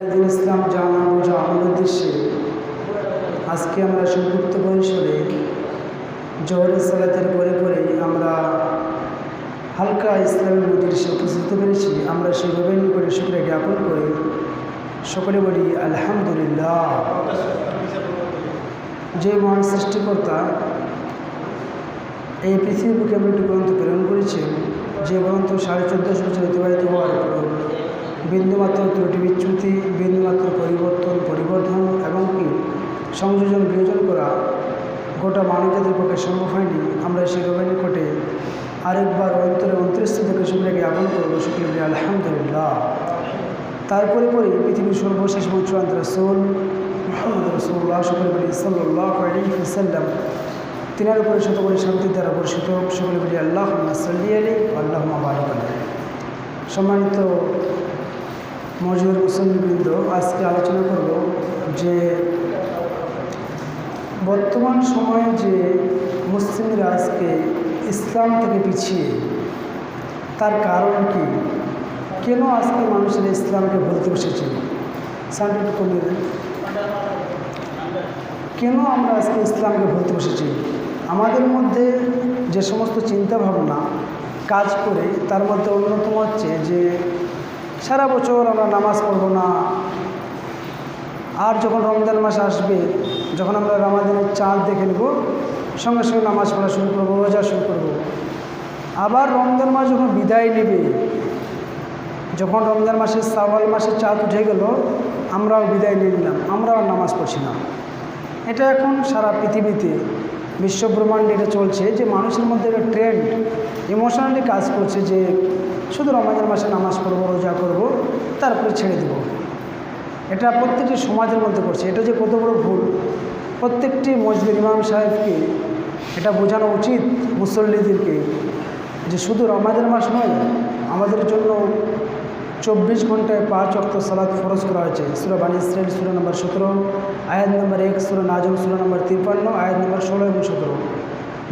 ইসলাম জানা বোঝা আমাদের উদ্দেশ্যে। আজকে আমরা সংযুক্ত পরিসরে জহরের সালাতের পরে পরে আমরা হালকা ইসলামের মজলিসে উপস্থিত হতে পেরেছি আমরা রবেন করে শুক্রে জ্ঞাপন করে। সকলে বলি, আলহামদুলিল্লাহ। যে মহান সৃষ্টিকর্তা এই পৃথিবীর বুকে আমরা একটি গ্রন্থ প্রেরণ করেছেন, যে গ্রন্থ সাড়ে চোদ্দোশো বছর অতিবাহিত হওয়ার পর বিন্দুমাত্র ত্রুটি বিচ্যুতি, বিন্দুমাত্র পরিবর্তন, পরিবর্ধন এবং কি সংযোজন বিয়োজন করা গোটা মানবজাতির পক্ষে সম্ভব হয়নি। আমরা সেই রবের নিকটে আরেকবার অন্তরে অন্তরিস্থ থেকে শুক্রিয়া জ্ঞাপন করব। শুক্রিয়া, আলহামদুলিল্লাহ। তারপরে পরে পৃথিবীর সর্বশেষ মঞ্চুয়ান্ত রসুল মোহাম্মদ রসুল্লাহ সকলে সাল্লাহ আলিহাল্লাম তিনার উপরে শতকরি শান্তি দ্বারা বর্ষিত সকলে আল্লাহ সাল্লি আলী আল্লাহ সম্মানিত মজুর মুসলিমবৃন্দ আজকে আলোচনা করব যে বর্তমান সময়ে যে মুসলিমরা আজকে ইসলাম থেকে পিছিয়ে, তার কারণ কি? কেন আজকে মানুষের ইসলামকে ভুলতে বসেছে? সাউন্ড কমিয়ে দেন কেন আমরা আজকে ইসলামকে ভুলতে বসেছি? আমাদের মধ্যে যে সমস্ত চিন্তা ভাবনা কাজ করে, তার মধ্যে অন্যতম হচ্ছে যে সারা বছর আমরা নামাজ পড়ব না আর যখন রমজান মাস আসবে, যখন আমরা রমাদানের চাঁদ দেখে নেব, সঙ্গে সঙ্গে নামাজ পড়া শুরু করব, রোজা শুরু করব। আবার রমজান মাস যখন বিদায় নেবে, যখন রমজান মাসের সাওয়াল মাসে চাঁদ উঠে গেল, আমরাও বিদায় নিয়ে নিলাম, আমরাও নামাজ পড়ছি না এটা এখন সারা পৃথিবীতে বিশ্বব্রহ্মাণ্ডে এটা চলছে যে মানুষের মধ্যে একটা ট্রেন্ড ইমোশনালি কাজ করছে যে শুধু রমজান মাসে নামাজ পড়ব, রোজা করব, তারপরে ছেড়ে দেব। এটা প্রত্যেকটি সমাজের মধ্যে করছে। এটা যে কত বড় ভুল। প্রত্যেকটি মসজিদ ইমাম সাহেবকে এটা বোঝানো উচিত মুসল্লিদেরকে যে শুধু রমাজান মাস নয়, আমাদের জন্য চব্বিশ ঘন্টায় পাঁচ অক্ত সালাদ ফরজ করা হয়েছে। সুরা বানী ইসরায়েল সুরা নম্বর সতেরো, আয়াত নম্বর এক, সুরা নাজম, সুরা নম্বর তিপ্পান্ন, আয়াত নম্বর ষোলো এবং সতেরো।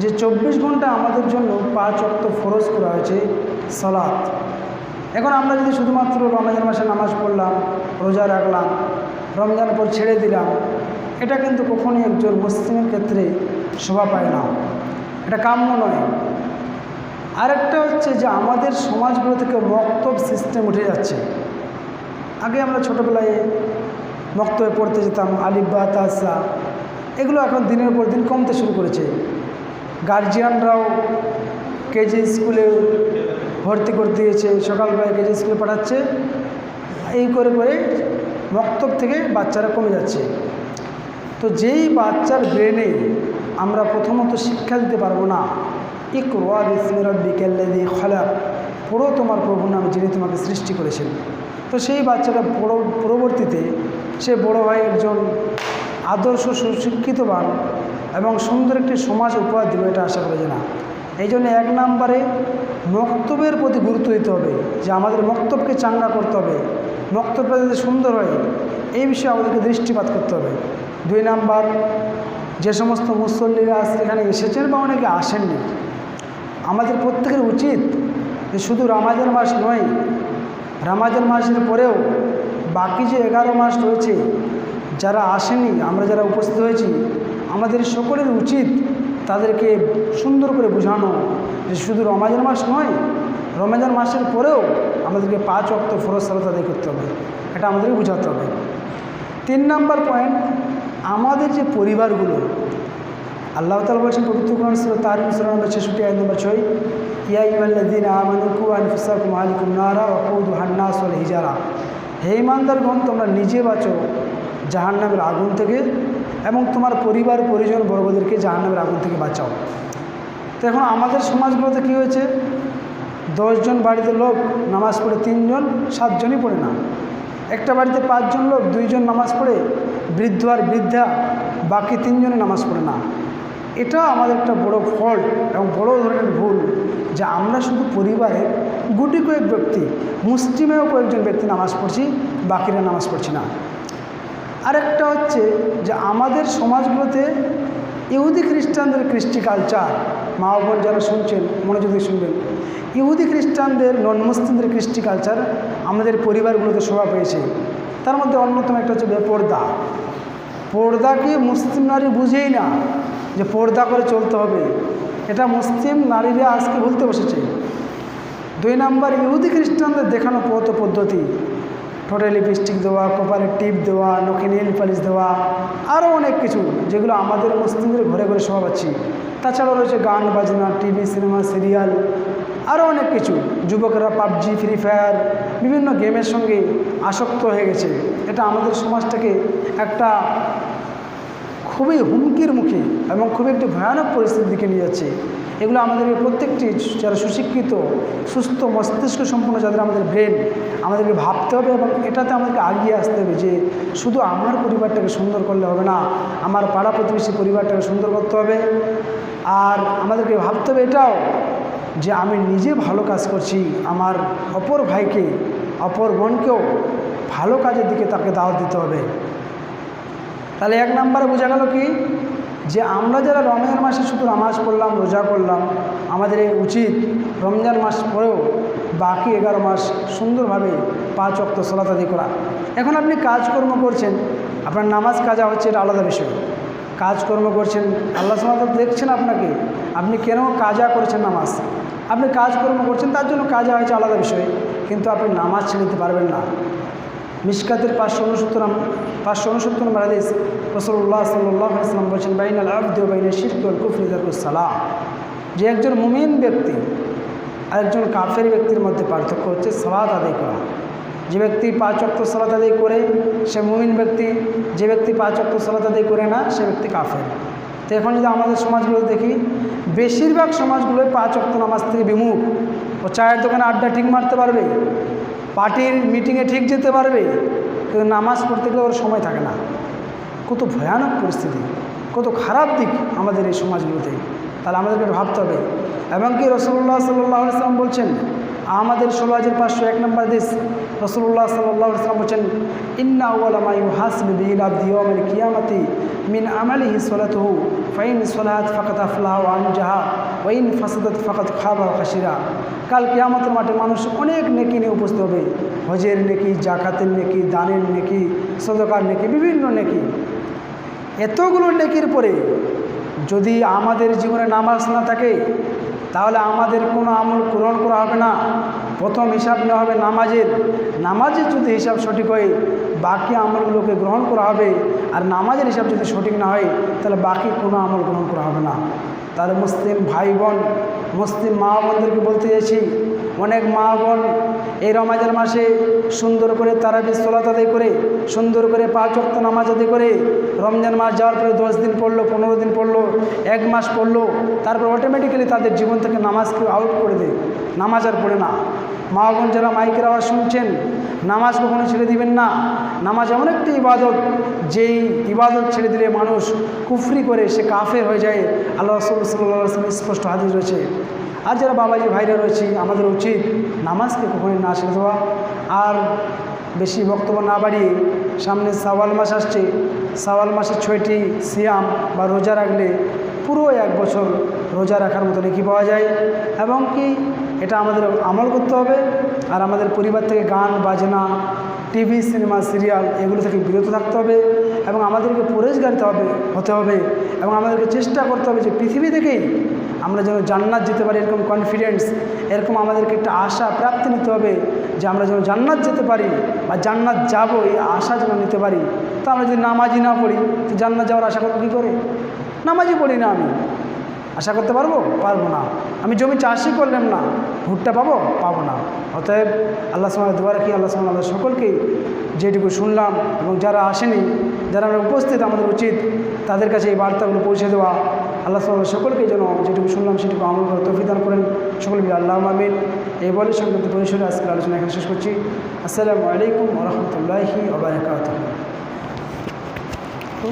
যে চব্বিশ ঘণ্টা আমাদের জন্য পাঁচ অক্ত ফরজ করা হয়েছে সালাদ এখন আমরা যদি শুধুমাত্র রমজান মাসে নামাজ পড়লাম, রোজা রাখলাম, রমজান পর ছেড়ে দিলাম, এটা কিন্তু কখনই একজন মুসলিমের ক্ষেত্রে শোভা পায় না। এটা কাম্য নয়। আরেকটা হচ্ছে যে আমাদের সমাজগুলো থেকে মক্তব সিস্টেম উঠে যাচ্ছে। আগে আমরা ছোটোবেলায় মক্তবে পড়তে যেতাম আলিব্বা তাসা এগুলো এখন দিনের পর দিন কমতে শুরু করেছে। গার্জিয়ানরাও কেজি স্কুলে ভর্তি করতে দিয়েছে, সকালবেলায় কেজি স্কুলে পাঠাচ্ছে। এই করে করে মক্তব থেকে বাচ্চারা কমে যাচ্ছে। তো যেই বাচ্চার ব্রেনে আমরা প্রথমত শিক্ষা দিতে পারব না ইকরা বিসমিরব্বিকাল্লাযী খালাক। পুরো তোমার প্রভু নামে যিনি তোমাকে সৃষ্টি করেছেন। তো সেই বাচ্চাটা পরবর্তীতে সে বড় হয় একজন আদর্শ সুশিক্ষিতবান এবং সুন্দর একটি সমাজ উপহার দেবে এটা আশা করা যায় না। এই জন্য এক নম্বরে মক্তবের প্রতি গুরুত্ব দিতে হবে, যে আমাদের মক্তবকে চাঙ্গা করতে হবে, মক্তবটা যাতে সুন্দর হয়, এই বিষয়ে আমাদেরকে দৃষ্টিপাত করতে হবে। দুই নাম্বার, যে সমস্ত মুসল্লিরা আজকে এখানে এসেছেন বা অনেকে আসেননি আমাদের প্রত্যেকের উচিত যে শুধু রামাজান মাস নয়, রামাজান মাসের পরেও বাকি যে এগারো মাস রয়েছে, যারা আসেনি, আমরা যারা উপস্থিত হয়েছি, আমাদের সকলের উচিত তাদেরকে সুন্দর করে বোঝানো যে শুধু রমাজান মাস নয়, রমাজান মাসের পরেও আমাদেরকে পাঁচ অক্ত ফরজ সালাত আদায় করতে হবে, এটা আমাদেরকে বোঝাতে হবে। তিন নম্বর পয়েন্ট আমাদের যে পরিবারগুলো আল্লাহ তালা বলছেন, পবিত্র কোরআন সুর তারিম সুর নম্বর ছেষট্টি আইন নম্বর ছয়, ইয়া ইমাল্লাদিন আমানুকু আনফুসাকুম আলিকুম নারা ওকৌদু হান্নাস হিজারা। হে ইমানদারগণ তোমরা নিজে বাঁচো জাহান্নামের আগুন থেকে এবং তোমার পরিবার, পরিজন, বর্গদেরকে জাহান্নামের আগুন থেকে বাঁচাও। তো এখন আমাদের সমাজগুলোতে কী হয়েছে? দশজন বাড়িতে লোক নামাজ পড়ে, তিনজন, সাতজনই পড়ে না। একটা বাড়িতে পাঁচজন লোক, দুইজন নামাজ পড়ে, বৃদ্ধ আর বৃদ্ধা, বাকি তিনজনে নামাজ পড়ে না। এটা আমাদের একটা বড় ফল্ট এবং বড় ধরনের ভুল যে আমরা শুধু পরিবারের গুটি কয়েক ব্যক্তি, মুসলিমেও কয়েকজন ব্যক্তি নামাজ পড়ছি, বাকিরা নামাজ পড়ছি না। আরেকটা হচ্ছে যে আমাদের সমাজগুলোতে ইহুদি খ্রিস্টানদের কৃষ্টি কালচার মা বোন যারা শুনছেন মনোযোগ শুনবেন, ইহুদি খ্রিস্টানদের নন মুসলিমদের কৃষ্টি কালচার আমাদের পরিবারগুলোতে শোভা পেয়েছে। তার মধ্যে অন্যতম একটা হচ্ছে বেপর্দা। পর্দাকে মুসলিম নারী বুঝেই না যে পর্দা করে চলতে হবে। এটা মুসলিম নারীরা আজকে ভুলতে বসেছে। দুই নাম্বার, ইহুদি খ্রিস্টানদের দেখানো পথ পদ্ধতি। ঠোঁটে লিপস্টিক দেওয়া, কপালে টিপ দেওয়া, নখে নীল পালিশ দেওয়া আরও অনেক কিছু যেগুলো আমাদের মুসলিমদের ঘরে ঘরে সব পাচ্ছি তাছাড়াও রয়েছে গান, বাজনা টিভি সিনেমা সিরিয়াল আরও অনেক কিছু। যুবকরা পাবজি ফ্রি ফায়ার বিভিন্ন গেমের সঙ্গে আসক্ত হয়ে গেছে। এটা আমাদের সমাজটাকে একটা খুবই হুমকির মুখে এবং খুবই একটি ভয়ানক পরিস্থিতির দিকে নিয়ে যাচ্ছে। এগুলো আমাদেরকে প্রত্যেকটি যারা সুশিক্ষিত, সুস্থ মস্তিষ্ক সম্পন্ন, যাদের আমাদের ব্রেন আমাদেরকে ভাবতে হবে এবং এটাতে আমাদেরকে আগিয়ে আসতে হবে যে শুধু আমার পরিবারটাকে সুন্দর করলে হবে না, আমার পাড়া প্রতিবেশী পরিবারটাকে সুন্দর করতে হবে। আর আমাদেরকে ভাবতে হবে এটাও যে আমি নিজে ভালো কাজ করছি, আমার অপর ভাইকে, অপর বোনকেও ভালো কাজের দিকে তাকে দাওয়াত দিতে হবে। তাহলে এক নম্বরে বোঝা গেল কি? যে আমরা যারা রমজান মাসে শুধু নামাজ পড়লাম, রোজা করলাম আমাদের এই উচিত রমজান মাস পরেও বাকি এগারো মাস সুন্দরভাবে পাঁচ অক্ত সলাত আদি করা। এখন আপনি কাজকর্ম করছেন, আপনার নামাজ কাজা হচ্ছে এটা আলাদা বিষয়। কাজকর্ম করছেন, আল্লাহ সালাত দেখছেন আপনাকে, আপনি কেন কাজা করেছেন নামাজ? আপনি কাজকর্ম করছেন, তার জন্য কাজা হয়েছে আলাদা বিষয়, কিন্তু আপনি নামাজ ছেড়ে দিতে পারবেন না। মিসকাতের পাঁচশো উনসত্তর পাঁচশো উনসত্তর নম্বর হাদিস রসল্লাহ সাল্লাহ ইসলাম বলছেন বাইন আল আব্দ বাইন শিরকুল কুফরিদারুসালাম যে একজন মুমিন ব্যক্তি আর একজন কাফের ব্যক্তির মধ্যে পার্থক্য হচ্ছে সালাদ আদায় করা। যে ব্যক্তি পাঁচ অক্ত সালাত আদায় করে, সে মুমিন ব্যক্তি। যে ব্যক্তি পাঁচ অক্ত সালাত আদায় করে না, সে ব্যক্তি কাফের। তো এখন যদি আমাদের সমাজগুলো দেখি, বেশিরভাগ সমাজগুলোই পাঁচ অক্ত নামাজ থেকে বিমুখ। ও চায়ের দোকানে আড্ডা ঠিক মারতে পারবে? পার্টির মিটিংয়ে ঠিক যেতে পারবে, কিন্তু নামাজ পড়তে গেলে ওর সময় থাকে না। কত ভয়ানক পরিস্থিতি, কত খারাপ দিক আমাদের এই সমাজগুলোতে। তাহলে আমাদেরকে ভাবতে হবে, এবং কি রসুল্লাহ সাল্লাহ ইসলাম বলছেন, আমাদের হাজার পাঁচশো এক নম্বর দেশ রসুল্লাহ সাল্লাহ ইসলাম বলছেন, ইন্না কিয়ামতি মিন আমালিহি সলাতহু, ফাইন সলাহাত ফাকাত আফলাহ আন জাহা ওয়াইন ফাসাদাত ফাকাত খাবা খাসিরা কাল কিয়ামতের মাঠে মানুষ অনেক নেকি নিয়ে উপস্থিত হবে। হজের নেকি, জাকাতের নেকি, দানের নেকি, সদকার নেকি, বিভিন্ন নেকি। এতগুলো নেকির পরে যদি আমাদের জীবনে নামাজ না থাকে, তাহলে আমাদের কোনো আমল গ্রহণ করা হবে না। প্রথম হিসাব নেওয়া হবে নামাজের। নামাজের যদি হিসাব সঠিক হয়, বাকি আমলগুলোকে গ্রহণ করা হবে। আর নামাজের হিসাব যদি সঠিক না হয়, তাহলে বাকি কোনো আমল গ্রহণ করা হবে না। তাহলে মুসলিম ভাই বোন মুসলিম মা বোনদেরকে বলতে চাইছি, অনেক মা বোন এই রমাজান মাসে সুন্দর করে তারাবি সোলাত আদায় করে, সুন্দর করে পাঁচ অক্ত নামাজ আদায় করে, রমজান মাস যাওয়ার পরে দশ দিন পড়ল, পনেরো দিন পড়ল, এক মাস পড়ল, তারপর অটোমেটিক্যালি তাদের জীবন থেকে নামাজকে আউট করে দেয়। নামাজ আর পড়ে না। মা বোন যারা মাইকের আওয়াজ শুনছেন, নামাজ কখনো ছেড়ে দিবেন না। নামাজ এমন একটি ইবাদত, যেই ইবাদত ছেড়ে দিলে মানুষ কুফরি করে সে কাফে হয়ে যায়। আল্লাহ রসুল স্পষ্ট হাদিস রয়েছে। আর যারা বাবাজি ভাইরা রয়েছে, আমাদের উচিত নামাজকে কখনোই না ছেড়ে দেওয়া। আর বেশি বক্তব্য না বাড়িয়ে সামনে সাওয়াল মাস আসছে। সাওয়াল মাসের ছয়টি সিয়াম বা রোজা রাখলে পুরো এক বছর রোজা রাখার মতো নেকি পাওয়া যায় এবং কি এটা আমাদের আমল করতে হবে। আর আমাদের পরিবার থেকে গান, বাজনা, টিভি, সিনেমা, সিরিয়াল এগুলো থেকে বিরত থাকতে হবে এবং আমাদেরকে পরেশগারিতে হবে, হতে হবে এবং আমাদেরকে চেষ্টা করতে হবে যে পৃথিবী থেকেই আমরা যেন জান্নাত যেতে পারি এরকম কনফিডেন্স এরকম আমাদেরকে একটা আশা, প্রাপ্তি নিতে হবে যে আমরা যেন জান্নাত যেতে পারি বা জান্নাত যাব, এই আশা যেন নিতে পারি। তো আমরা যদি নামাজি না পড়ি, তো জান্নাত যাওয়ার আশা করব কী করে? নামাজি পড়ি না আমি। আশা করতে পারব? পারব না। আমি জমি চাষই করলাম না। ভুট্টা পাবো? পাবো না। অতএব আল্লাহ সালামের দোয়া রাখি আল্লাহ সালাম আল্লাহ সকলকেই যেটুকু শুনলাম এবং যারা আসেনি, যারা আমরা উপস্থিত, আমাদের উচিত তাদের কাছে এই বার্তাগুলো পৌঁছে দেওয়া। আল্লাহ সালাম সকলকে যেন যেটুকু শুনলাম, সেটুকু আমল করে তফিদান করেন। সকল মিলে আল্লাহ আমিন। এই বলে সংক্রান্ত পরিসরে আজকের আলোচনা এখানে শেষ করছি। আসসালামু আলাইকুম রহমতুল্লাহি আবরকাত